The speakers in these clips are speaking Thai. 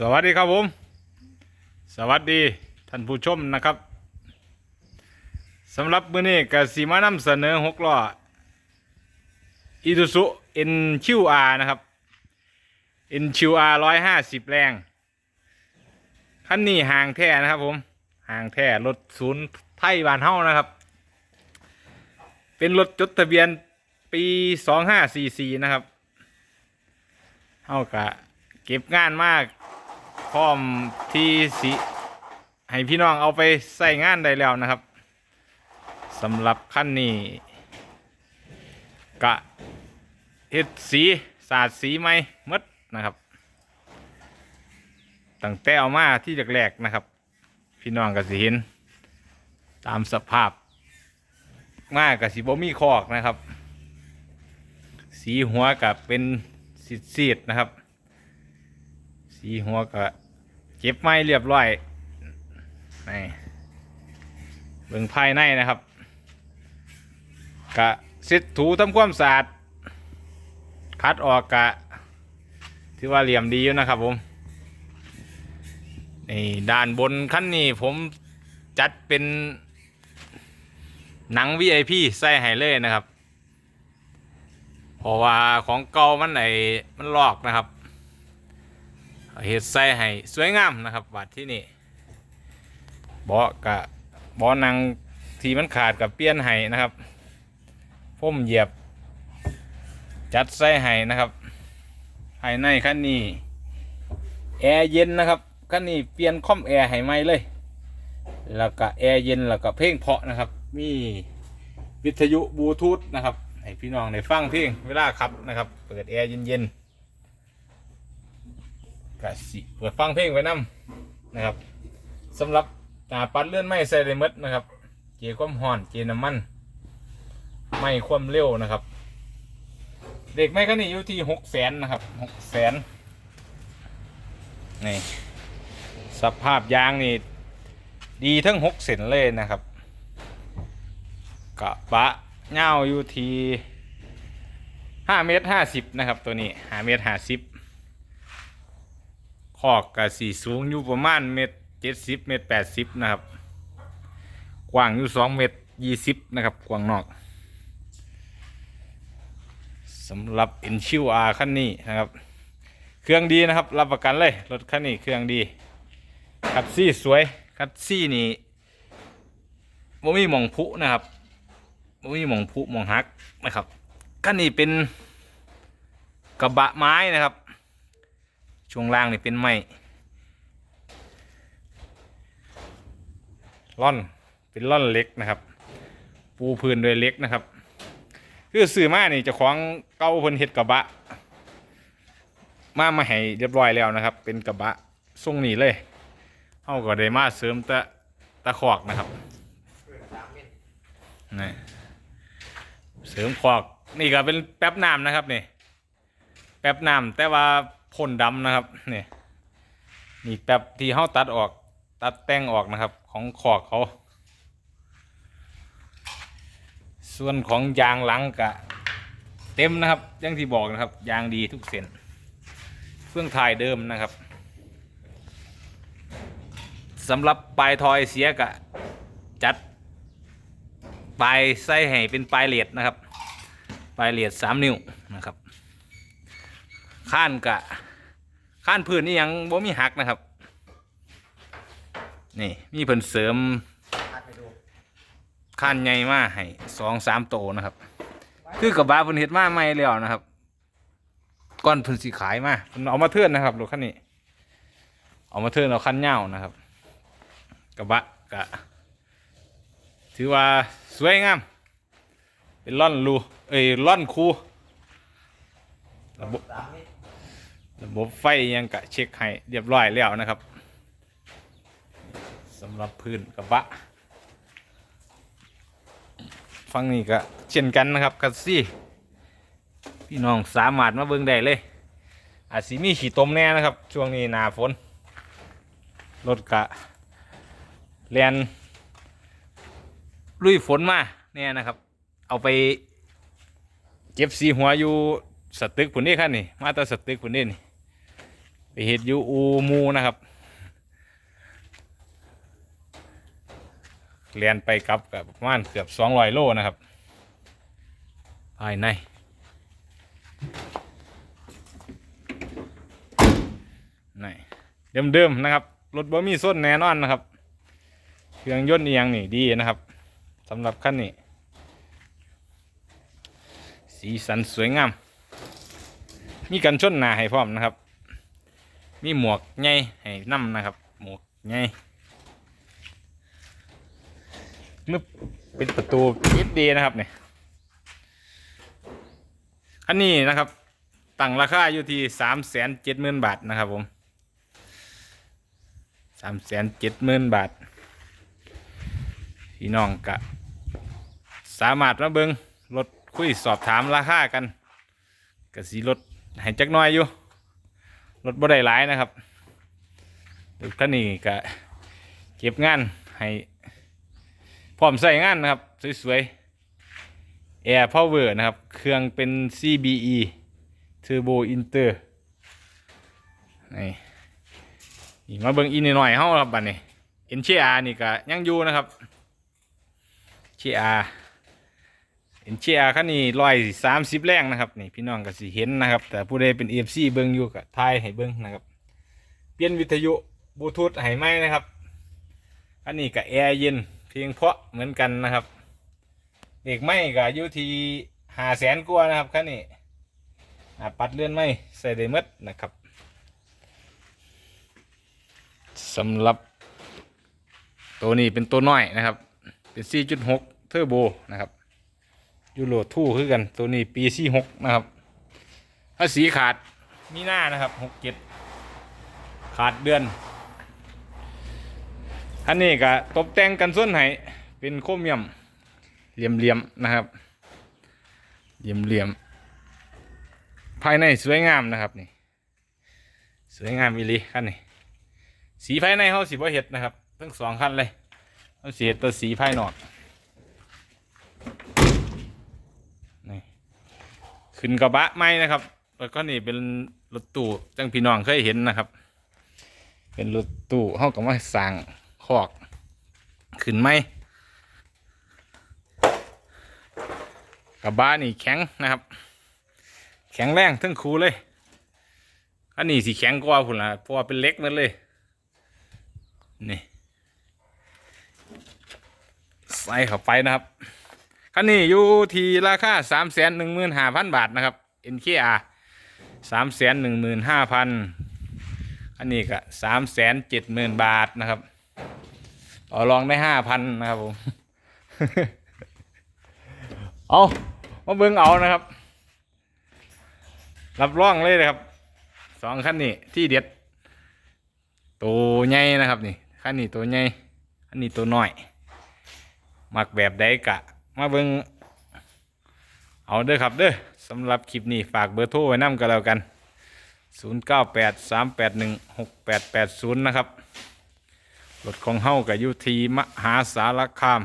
สวัสดีครับผม สวัสดีท่านผู้ชมนะครับสำหรับมื้อนี้กสิมานำเสนอหกล้ออีซูซุเอ็นคิวอาร์นะครับเอ็นคิวอาร์ร้อยห้าสิบแรงคันนี้ห่างแท้นะครับผมห่างแท้รถศูนย์ไทยบานเฮ้านะครับ เป็นรถจดทะเบียนปีสองห้าสี่สี่นะครับเฮ้ากะเก็บงานมาก ร้อมที่สิให้พี่น้องเอาไปใส่งานได้แล้วนะครับสำหรับขั้นนี้กะเฮ็ดสีสาดสีไหมมดนะครับตั้งแต่เอามาที่แรกๆนะครับ พี่น้องก็สิเห็น ตามสภาพมากกับสีบ่มีคอกนะครับ สีหัวกับเป็นสีดๆนะครับ สีหัวก็เก็บไม้เรียบร้อยนี่เบิ่งภายในนะครับกะเซ็ตถูทำความสะอาดคัดออกกะถือว่าเหลี่ยมดีอยู่นะครับผมนี่ด้านบนขั้นนี้ผมจัดเป็นหนัง VIP ใส่ให้เลยนะครับ เพราะว่าของเก่ามันไอมันลอกนะครับ เห็ดใส่ให้สวยงามนะครับบาดที่นี่เบาะกะเบาะนังที่มันขาดกับเปลี่ยนให้นะครับพุ่มเหยียบ จัดใส่ให้นะครับภายในคันนี้แอร์เย็นนะครับคันนี้เปลี่ยนคอมแอร์ให้ใหม่เลย แล้วก็แอร์เย็นแล้วก็เพลงเพาะนะครับ มีวิทยุบลูทูธนะครับให้พี่น้องได้ฟังเพลงเวลาขับนะครับ เปิดแอร์เย็นๆ กะสิเปิดฟังเพลงไว้นํนะครับสำหรับหน้าปัดเลื่อนไม่ใส่ได้หมดนะครับเกียร์ความห่อนเกียร์น้ำมัน ไม่ความเร็วนะครับ เด็กไม่คันนี้อยู่ที่หกแสนนะครับหกแสนนี่สภาพยางนี่ดีทั้งหกเซนเลยนะครับ กระบะเงาอยู่ที่ห้าเมตรห้าสิบนะครับตัวนี้ห้าเมตรห้าสิบ คอกกะสีสูงอยู่ประมาณเมตรเจ็ดสิบเมตรแปดสิบนะครับ กว้างอยู่สองเมตรยี่สิบนะครับ กว้างนอกสำหรับ n ชิวอาคันนี้นะครับ เครื่องดีนะครับ รับประกันเลย รถคันนี้เครื่องดีคัดซี่สวยคัดซี่นี่บ่มีหมองผุนะครับบ่มีหมองผุหมองหักนะครับคันนี้เป็นกระบะไม้นะครับ ช่วงล่างนี่เป็นไม้ล่อนเป็นล่อนเล็กนะครับ ปูพื้นด้วยเล็กนะครับ คือซื้อมานี่จะคล้องเก้าเพิ่นเฮ็ดกระบะ มามาให้เรียบร้อยแล้วนะครับ เป็นกระบะทรงนี้เลยเฮาก็ได้มาเสริมตะตะขอกนะครับนี่เสริมขอกนี่ก็เป็นแป๊บน้ำนะครับนี่แป๊บน้ำแต่ว่า พ่นดำนะครับนี่นี่แป๊บที่เขาตัดออกตัดแต่งออกนะครับ ของขอกเขา ส่วนของยางหลังกะ เต็มนะครับอยังที่บอกนะครับ ยางดีทุกเส้นเครื่องถ่ายเดิมนะครับสำหรับปลายทอยเสียกะ จัดปลายไส้ให้เป็นปลายเหลียดนะครับ ปลายเหลียดสามนิ้วนะครับข้านกะ ข้านพื้นนี่ยังบ่มีหักนะครับ นี่มีเพิ่นเสริมข้านใหญ่มาให้สองสามโตนะครับ คือกระบะเพิ่นเฮ็ดมาใหม่แล้วนะครับก้อนเพิ่นสิขายมาเพิ่นเอามาเทื่อนนะครับรถคันนี้ เอามาเทื่อนเอาคันยานะครับ กระบะกะถือว่าสวยงามเป็นล่อนรูเอ้ยล่อนคูระบบ ระบบไฟยังกะเช็คให้เรียบร้อยแล้วนะครับสำหรับพื้นกระบะฟังนี้ก็เช่นกันนะครับคัสซี่พี่น้องสามารถมาเบิ่งได้เลย อาจสิมีขี่ตมแน่นะครับ ช่วงนี้หนาฝนรถกะเรียนลุยฝนมาเนี่ยนะครับ เอาไปเก็บสีหัวอยู่สตึกผุนนี่ครับนี่ มาแตาสตึกผุนนี่นี่ ไปเฮ็ดยูอูมูนะครับเรียนไปกลับกับประมาณเกือบสองร้อยโลนะครับ ภายในนี่เดิมๆนะครับ รถบ่มีส้นแน่นอนนะครับ เครื่องยนต์เอียงนี่ดีนะครับสำหรับคันนี้ สีสันสวยงาม มีกันชนหนาให้พร้อมนะครับ มีหมวกใหญ่ให้นํนะครับ หมวกใหญ่นึบเป็นประตูปิดดีนะครับเนี่ยอันนี้นะครับตั้งราคาอยู่ที่สามแสนเจ็ดหมื่นบาทนะครับผมสามแสนเจ็ดหมื่นบาทพี่น้องกะสามารถมาเบิงรถคุยสอบถามราคากันกะสีรถให้จักหน้อยอยู่ รถบ่ได้หลายนะครับรถคันนี้ก็เก็บงานให้พร้อมใส่งานนะครับ สวยๆ Air Power นะครับ เครื่องเป็น CBE Turbo Inter นี่นี่มาเบิ่งอีกหน่อยเฮาครับบัดนี้ NCR นี่ก็ยังอยู่นะครับ NCR NCR คันนี้ร้อยสามสิบแรงนะครับนี่พี่น้องก็สิเห็นนะครับ แต่ผู้ใดเป็น EFC เบิ่งอยู่ก็ทายให้เบิ่งนะครับ เปลี่ยนวิทยุบลูทูธให้ไหมนะครับ อันนี้ก็แอร์เย็นเพียงเพราะเหมือนกันนะครับเด็กไม่ก็อยู่ที่หาแสนกว่านะครับคันนี้ปัดเลื่อนไม่ใส่ได้มดนะครับสำหรับตัวนี้เป็นตัวน้อยนะครับ เป็น 4.6 เทอร์โบนะครับ ยูโรทู่คือกัน ตัวนี้ปี46นะครับ ถ้าสีขาดมีหน้านะครับ67ขาดเดือนอันนี้ก็ตกแต่งกันส่วนไหนเป็นโครเมียมเหลี่ยมๆนะครับ เหลี่ยมๆภายในสวยงามนะครับนี่ สวยงามอีลีคันนี้สีภายในเขาสีบ่เห็ดนะครับทั้งสองคันเลยเขาสีเห็ดตัวสีภายนอก ขึ้นกระบะไม้นะครับ แล้วก็นี่เป็นรถตู้จังพี่น้องเคยเห็นนะครับ เป็นรถตู้เขาก็มาสร้างคอกขึ้นไม้กระบะนี่แข็งนะครับ แข็งแรงทั้งคูเลยอันนี้สีแข็งกว่าพุ่นละเพราะว่าเป็นเล็กหมันเลยนี่ใส่เข้าไปนะครับ คันนี้อยู่ที่ราคาสามแสนหนึ่งหมื่นห้าพันบาทนะครับ NKR สามแสนหนึ่งหมื่นห้าพันอันนี้ก็สามแสนเจ็ดหมื่นบาทนะครับต่อรองได้ห้าพันนะครับผมเอามาเบิ่งเอานะครับ รับรองเลยนะครับสองคันนี้ที่เด็ดตัวใหญ่นะครับนี่ขั้นนี้ตัวใหญ่อันนี้ตัวน้อย มักแบบใดกะ มาเบิงเอาเด้อครับเด้อสำหรับคลิปนี้ฝากเบอร์โทรไว้นำกันแล้วกัน 0983816880 นะครับรถของเฮากับยุทีมหาสารคาม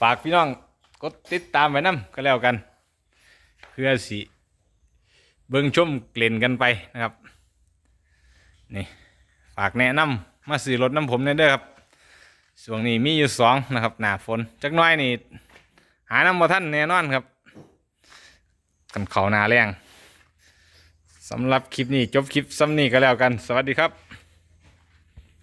ฝากพี่น้องกดติดตามไว้นำก็แล้วกัน เพื่อสิเบิ่งชมเกล่นกันไปนะครับ นี่ ฝากแนะนำมาซื้อรถน้ำผมเนี่ยเด้อครับ ช่วงนี้มีอยู่สองนะครับหนาฝนจักน้อยนี่หาน้ำบ่ท่านแน่นอนครับ กันเขานาแรงสำหรับคลิปนี้จบคลิปซ้ำนี้ก็แล้วกัน สวัสดีครับ